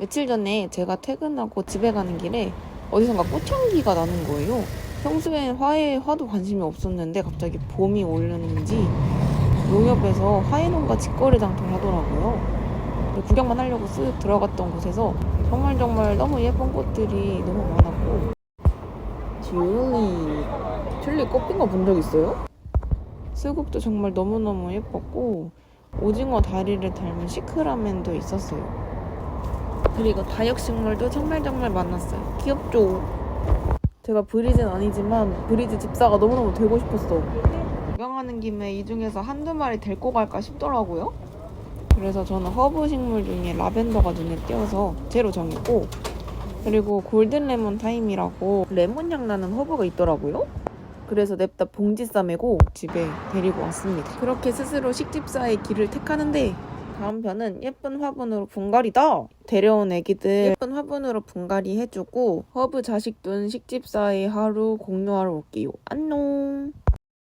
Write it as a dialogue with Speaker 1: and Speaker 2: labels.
Speaker 1: 며칠 전에 제가 퇴근하고 집에 가는 길에 어디선가 꽃향기가 나는 거예요. 평소엔 화에 화도 관심이 없었는데 갑자기 봄이 오려는지 농협에서 화훼농가 직거래 장터를 하더라고요. 구경만 하려고 쓱 들어갔던 곳에서 정말 정말 너무 예쁜 꽃들이 너무 많았고 튤립 튤립 꽃핀 거 본 적 있어요? 수국도 정말 너무너무 예뻤고 오징어 다리를 닮은 시크라멘도 있었어요. 그리고 다육식물도 정말 정말 많았어요. 귀엽죠? 제가 브리즈는 아니지만 브리즈 집사가 너무너무 되고 싶었어. 구경하는 김에 이 중에서 한두 마리 데리고 갈까 싶더라고요. 그래서 저는 허브 식물 중에 라벤더가 눈에 띄어서 제로 정했고 그리고 골든 레몬 타임이라고 레몬 향 나는 허브가 있더라고요. 그래서 냅다 봉지 싸매고 집에 데리고 왔습니다. 그렇게 스스로 식집사의 길을 택하는데 다음 편은 예쁜 화분으로 분갈이다. 데려온 애기들 예쁜 화분으로 분갈이 해주고 허브 자식 둔 식집사의 하루 공유하러 올게요. 안녕.